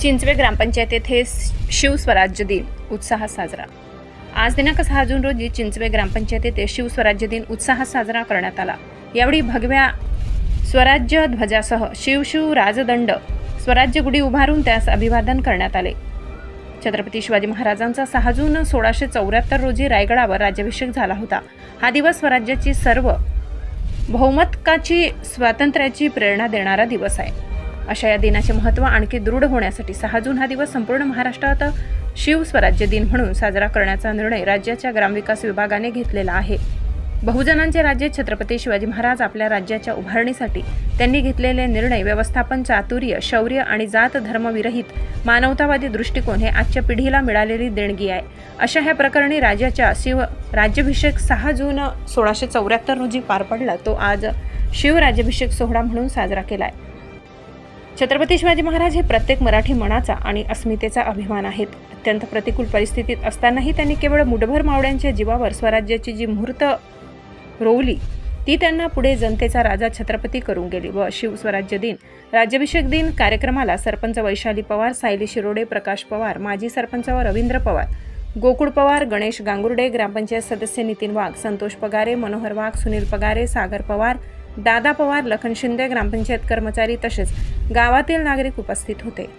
चिंचवे ग्रामपंचायत येथे शिवस्वराज्य दिन उत्साहात साजरा. आज दिनांक सहा जून रोजी चिंचवे ग्रामपंचायत येथे शिवस्वराज्य दिन उत्साहात साजरा करण्यात आला. यावेळी भगव्या स्वराज्य ध्वजासह शिवशिव राजदंड स्वराज्य गुढी उभारून त्यास अभिवादन करण्यात आले. छत्रपती शिवाजी महाराजांचा सहा जून सोळाशे चौऱ्याहत्तर रोजी रायगडावर राज्याभिषेक झाला होता. हा दिवस स्वराज्याची सर्व बहुमतकाची स्वातंत्र्याची प्रेरणा देणारा दिवस आहे. अशा या दिनाचे महत्त्व आणखी दृढ होण्यासाठी सहा जून हा दिवस संपूर्ण महाराष्ट्रात शिवस्वराज्य दिन म्हणून साजरा करण्याचा निर्णय राज्याच्या ग्रामविकास विभागाने घेतलेला आहे. बहुजनांचे राज्य छत्रपती शिवाजी महाराज आपल्या राज्याच्या उभारणीसाठी त्यांनी घेतलेले निर्णय व्यवस्थापन चातुर्य शौर्य आणि जात धर्मविरहित मानवतावादी दृष्टिकोन हे आजच्या पिढीला मिळालेली देणगी आहे. अशा ह्या प्रकरणी राज्याच्या शिव राज्याभिषेक सहा जून सोळाशे चौऱ्याहत्तर रोजी पार पडला. तो आज शिवराज्याभिषेक सोहळा म्हणून साजरा केला आहे छत्रपती शिवाजी महाराज हे प्रत्येक मराठी मनाचा आणि अस्मितेचा अभिमान आहेत. अत्यंत प्रतिकूल परिस्थितीत असतानाही त्यांनी केवळ मुठभर मावळ्यांच्या जीवावर स्वराज्याची जी मुहूर्त रोवली ती त्यांना पुढे जनतेचा राजा छत्रपती करून गेली व शिवस्वराज्य दिन राज्याभिषेक दिन कार्यक्रमाला सरपंच वैशाली पवार सायली शिरोडे प्रकाश पवार माजी सरपंच व रवींद्र पवार गोकुळ पवार गणेश गांगुर्डे ग्रामपंचायत सदस्य नितीन वाघ संतोष पगारे मनोहर वाघ सुनील पगारे सागर पवार दादा पवार लखन शिंदे ग्रामपंचायत कर्मचारी तसेच गावातील नागरिक उपस्थित होते.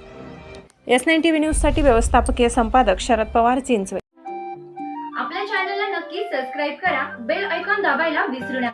एस नाईन टीव्ही न्यूजसाठी व्यवस्थापकीय संपादक शरद पवार चिंचवे. आपल्या चॅनलला नक्की सबस्क्राईब करा बेल ऐकॉन दाबायला विसरू नका.